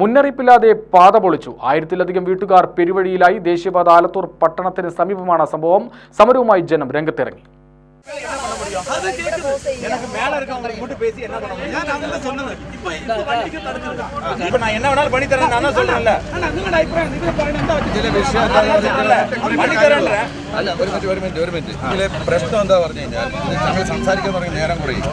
മുന്നറിയിപ്പില്ലാതെ പാത പൊളിച്ചു. ആയിരത്തിലധികം വീട്ടുകാർ പെരുവഴിയിലായി ദേശീയപാത ആലത്തൂർ പട്ടണത്തിന് സമീപമാണ് സംഭവം. സമരവുമായി ജനം രംഗത്തിറങ്ങി. எனக்கு மேல இருக்கவங்க மட்டும் பேசி என்ன பண்ண முடியும் நான் அதெல்லாம் சொன்னது இப்போ இப்போ வண்டிக்கு தடுக்குது இப்போ நான் என்ன வேணாலும் பண்ணி தரேன் நான் தான் சொல்றேன்ல നിങ്ങളുടെ അഭിപ്രായം നിങ്ങൾ പറയുന്നത് ചില വിഷയം பண்ணி തരേണ്ടേ അല്ല ഒരു മിനിറ്റ് ഒരു മിനിറ്റ് ഒരു മിനിറ്റ് ഇതിലെ പ്രശ്നം എന്താ പറഞ്ഞു കഴിഞ്ഞാൽ ഇത് ഞങ്ങൾ സംസാരിക്കാൻ തുടങ്ങി നേരം കുറയും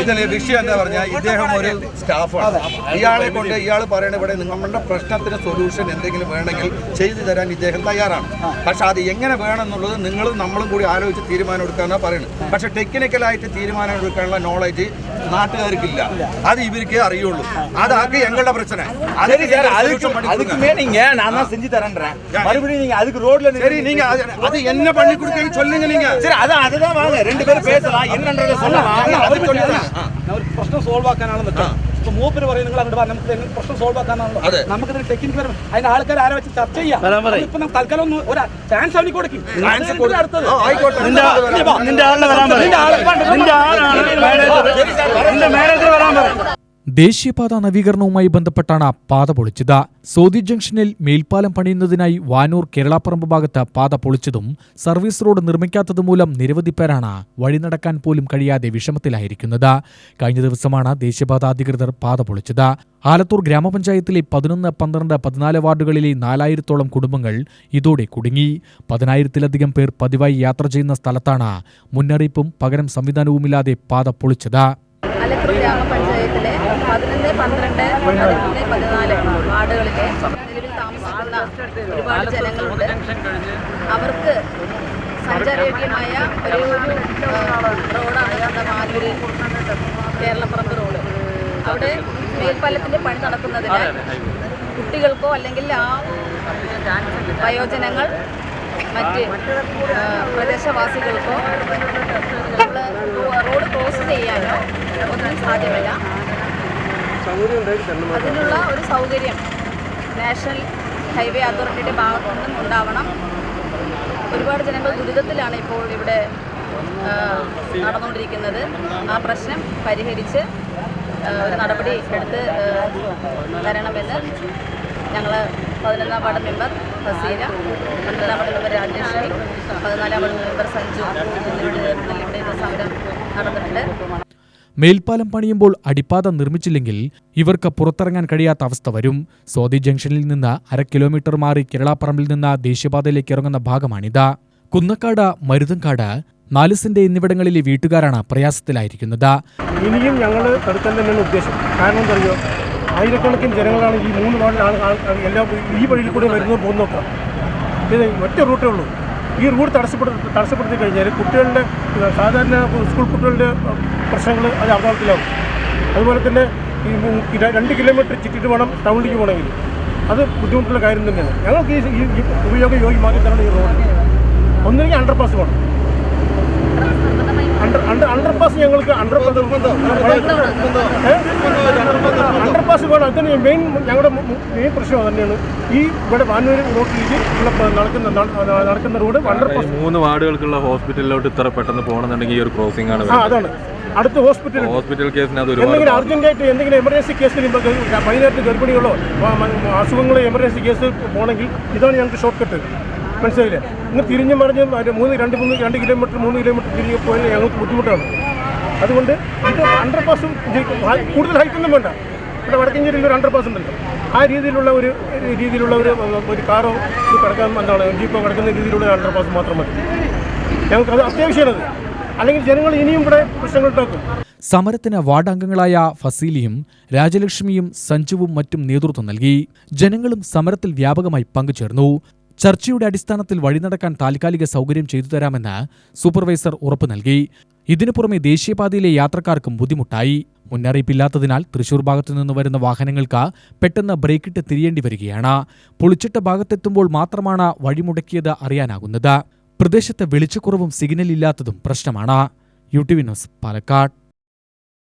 ഇതിലെ വിഷയം എന്താ പറഞ്ഞാൽ ഇദ്ദേഹം ഒരു സ്റ്റാഫാണ് ഇയാളെ കൊണ്ട് ഇയാൾ പറയുന്നത് ഇവിടെ നിങ്ങളുടെ പ്രശ്നത്തിന് സൊല്യൂഷൻ എന്തെങ്കിലും വേണമെങ്കിൽ ചെയ്തു തരാൻ ഇദ്ദേഹം തയ്യാറാണ് പക്ഷെ അത് എങ്ങനെ വേണം എന്നുള്ളത് നിങ്ങളും നമ്മളും കൂടി ആലോചിച്ച് തീരുമാനം എടുക്കാനാണ് പറയുന്നത് പക്ഷെ ടെക്നിക്കലായിട്ട് തീരുമാനം എടുക്കാനുള്ള നോളജ് നാട്ടുകാർക്കില്ല അത് ഇവർക്ക് അറിയുള്ളൂ അതാക്കി ഞങ്ങളുടെ പ്രശ്നം சரி சார் அதுக்கு solution பண்ணி கொடுங்க. அதுக்குமே நீங்க நான் தான் செஞ்சு தரேன்றேன் மறுபடியும் நீங்க அதுக்கு ரோட்ல சரி நீங்க அது- அது என்ன பண்ணி கொடுக்க சொல்லுங்க நீங்க சரி அதான் அதுதான் வாங்க ரெண்டு பேரும் பேசலாம் என்னன்றத சொல்லலாம் അത് ചൊല്ലിത്തരാം. ആ. ഒരു പ്രശ്നം സോൾവ് ആക്കാനാണ് നിൽക്കുന്നത് ഇപ്പൊ മൂപ്പര് പറയും നിങ്ങൾ അങ്ങോട്ട് വാ, നമുക്ക് ഇതിന് പ്രശ്നം സോൾവ് ആക്കാനാണല്ലോ അതെ. നമുക്ക് ഇതിന് ടെക്നിക്ക് വരും അതിന്റെ ആൾക്കാർ ആരെ വെച്ച് ചർച്ച ചെയ്യാം. ഇപ്പൊ നമുക്ക് തൽക്കാലം ഒന്ന് ഒരു ചാൻസ് അവനിക്ക് കൊടുക്കും. അടുത്തത്. നിന്റെ ആളിനെ വരാൻ പറ. നിന്റെ ആളെ നിന്റെ ആളാണ് നിന്റെ മാനേജർ വരാൻ പറയും. ദേശീയപാത നവീകരണവുമായി ബന്ധപ്പെട്ടാണ് പാത പൊളിച്ചത്. സോദി ജംഗ്ഷനിൽ മേൽപ്പാലം പണിയുന്നതിനായി വാനൂർ കേരളപ്പറമ്പ് ഭാഗത്ത് പാത പൊളിച്ചതും സർവീസ് റോഡ് നിർമ്മിക്കാത്തത് മൂലം നിരവധി പേരാണ് വഴി നടക്കാൻ പോലും കഴിയാതെ വിഷമത്തിലായിരിക്കുന്നത്. കഴിഞ്ഞ ദിവസമാണ് ദേശീയപാത അധികൃതർ പാത പൊളിച്ചത്. ആലത്തൂർ ഗ്രാമപഞ്ചായത്തിലെ പതിനൊന്ന് പന്ത്രണ്ട് പതിനാല് വാർഡുകളിലെ നാലായിരത്തോളം കുടുംബങ്ങൾ ഇതോടെ കുടുങ്ങി. പതിനായിരത്തിലധികം പേർ പതിവായി യാത്ര ചെയ്യുന്ന സ്ഥലത്താണ് മുന്നറിയിപ്പും പകരം സംവിധാനവുമില്ലാതെ പാത പൊളിച്ചത് ആലത്തൂർ ഗ്രാമപഞ്ചായത്തിലെ പതിനൊന്ന് പന്ത്രണ്ട് പതിമൂന്ന് പതിനാല് വാർഡുകളിലെ നിലവിൽ താമസിക്കുന്ന ഒരുപാട് ജനങ്ങളുണ്ട്. അവർക്ക് സഞ്ചാരയോഗ്യമായ ഒരു റോഡാണ് നമ്മുടെ മാലൂര് കേരളപ്പുറമ്പ് റോഡ്. അവിടെ മേൽപ്പാലത്തിന്റെ പണി നടക്കുന്നതിനാൽ കുട്ടികൾക്കോ അല്ലെങ്കിൽ ആ വയോജനങ്ങൾ മറ്റ് പ്രദേശവാസികൾക്കോ നമ്മൾ റോഡ് ക്രോസ് ചെയ്യാനോ ഒന്നും സാധ്യമല്ല. അതിനുള്ള ഒരു സൗകര്യം നാഷണൽ ഹൈവേ അതോറിറ്റിയുടെ ഭാഗത്തു നിന്നും ഉണ്ടാവണം. ഒരുപാട് ജനങ്ങൾ ദുരിതത്തിലാണ് ഇപ്പോൾ ഇവിടെ നടന്നുകൊണ്ടിരിക്കുന്നത്. ആ പ്രശ്നം പരിഹരിച്ച് ഒരു നടപടി എടുത്ത് തരണമെന്ന് ഞങ്ങൾ പതിനൊന്നാം വാർഡ് മെമ്പർ ഫസീല പന്ത്രണ്ടാം വാർഡ് മെമ്പർ രാജേഷ് പതിനാലാം വാർഡ് മെമ്പർ സഞ്ജു എന്നിവരുടെ നേതൃത്വത്തിൽ ഇവിടെ ഇന്ന് സമരം നടന്നിട്ടുണ്ട് മേൽപ്പാലം പണിയുമ്പോൾ അടിപ്പാത നിർമ്മിച്ചില്ലെങ്കിൽ ഇവർക്ക് പുറത്തിറങ്ങാൻ കഴിയാത്ത അവസ്ഥ വരും. സ്വാതി ജംഗ്ഷനിൽ നിന്ന് അര കിലോമീറ്റർ മാറി കേരളപ്പറമ്പിൽ നിന്ന് ദേശീയപാതയിലേക്ക് ഇറങ്ങുന്ന ഭാഗമാണിത്. കുന്നക്കാട് മരുതങ്കാട് നാലുസിന്റെ എന്നിവിടങ്ങളിലെ വീട്ടുകാരാണ് പ്രയാസത്തിലായിരിക്കുന്നത്. ഇനിയും ഞങ്ങൾ തടുക്കാൻ തന്നെയാണ് ഉദ്ദേശം. കാരണം എന്താ അറിയോ? ആയിരക്കണക്കിന് ജനങ്ങളാണ് ഈ മൂന്ന് ആൾ- എല്ലാ ഈ വഴിയിൽ കൂടെ വരുന്നത് പോകുന്നൊക്കെ ഒറ്റ റൂട്ടേ ഉള്ളൂ. ഈ റൂട്ട് തടസ്സപ്പെടുത്തി തടസ്സപ്പെടുത്തി കഴിഞ്ഞാൽ കുട്ടികളുടെ സാധാരണ സ്കൂൾ കുട്ടികളുടെ പ്രശ്നങ്ങൾ അത് അപകടത്തിലാവും അതുപോലെ തന്നെ ഈ രണ്ട് കിലോമീറ്റർ ചുറ്റിട്ട് വേണം ടൗണിലേക്ക് പോകണമെങ്കിൽ. അത് ബുദ്ധിമുട്ടുള്ള കാര്യം തന്നെയാണ്. ഞങ്ങൾക്ക് ഈ ഉപയോഗ തരണം ഈ റോഡ്. ഒന്നുകിൽ അണ്ടർ പാസ് വേണം അണ്ടർ അണ്ടർ അണ്ടർ പാസ് ഞങ്ങൾക്ക് അണ്ടർപാസ് അണ്ടർ പാസ് വേണം അതിന് മെയിൻ ഞങ്ങളുടെ മെയിൻ പ്രശ്നം തന്നെയാണ് ഈ ഇവിടെ വാനൂർ റോഡിലേക്ക് നടക്കുന്ന നടക്കുന്ന റോഡ് അണ്ടർപാസ് മൂന്ന് വാർഡുകൾക്കുള്ള ഹോസ്പിറ്റലിലോട്ട് ഇത്ര പെട്ടെന്ന് പോകണമെന്നുണ്ടെങ്കിൽ ഈ ഒരു ക്രോസിംഗ് ആണ് അതാണ് അടുത്ത ഹോസ്പിറ്റൽ ഹോസ്പിറ്റൽ കേസിന് അത് എന്തെങ്കിലും അർജന്റായിട്ട് എന്തെങ്കിലും എമർജൻസി കേസിൽ പതിനെട്ട് ഗർഭിണികളോ അസുഖങ്ങളോ എമർജൻസി കേസ് പോകണമെങ്കിൽ ഇതാണ് ഞങ്ങൾക്ക് ഷോർട്ട് കട്ട് മനസ്സിലായില്ലേ ഇന്ന് തിരിഞ്ഞു മറിഞ്ഞ് മൂന്ന് രണ്ട് മൂന്ന് രണ്ട് കിലോമീറ്റർ മൂന്ന് കിലോമീറ്റർ തിരിഞ്ഞ് പോയാൽ ഞങ്ങൾക്ക് ബുദ്ധിമുട്ടാണ് അതുകൊണ്ട് ഇത് അണ്ടർ പാസും കൂടുതൽ ഹൈറ്റ് ഒന്നും വേണ്ട. ഇവിടെ വടക്കഞ്ചേരിയിൽ ഒരു അണ്ടർ പാസ് ഉണ്ടല്ലോ ആ രീതിയിലുള്ള ഒരു രീതിയിലുള്ള ഒരു ഒരു കാറോ കിടക്കാൻ എന്താണ് ജീപ്പോ കിടക്കുന്ന രീതിയിലുള്ള ഒരു അണ്ടർ പാസ് മാത്രം മതി. ഞങ്ങൾക്ക് അത് അത്യാവശ്യമാണത് അല്ലെങ്കിൽ ജനങ്ങൾ ഇനിയും ഇവിടെ പ്രശ്നങ്ങൾ ഉണ്ടാക്കും. സമരത്തിന് വാർഡംഗങ്ങളായ ഫസീലിയും രാജലക്ഷ്മിയും സഞ്ജുവും മറ്റും നേതൃത്വം നൽകി. ജനങ്ങളും സമരത്തിൽ വ്യാപകമായി പങ്കുചേർന്നു. ചർച്ചയുടെ അടിസ്ഥാനത്തിൽ വഴി നടക്കാൻ താൽക്കാലിക സൗകര്യം ചെയ്തു തരാമെന്ന് സൂപ്പർവൈസർ ഉറപ്പു നൽകി. ഇതിനു പുറമെ ദേശീയപാതയിലെ യാത്രക്കാർക്കും ബുദ്ധിമുട്ടായി. മുന്നറിയിപ്പില്ലാത്തതിനാൽ തൃശൂർ ഭാഗത്തു നിന്ന് വരുന്ന വാഹനങ്ങൾക്ക് പെട്ടെന്ന് ബ്രേക്കിട്ട് തിരിയേണ്ടി വരികയാണ്. പൊളിച്ചിട്ട ഭാഗത്തെത്തുമ്പോൾ മാത്രമാണ് വഴിമുടക്കിയത് അറിയാനാകുന്നത്. പ്രദേശത്ത് വെളിച്ചക്കുറവും സിഗ്നൽ ഇല്ലാത്തതും പ്രശ്നമാണ്. U T V news Palakkad.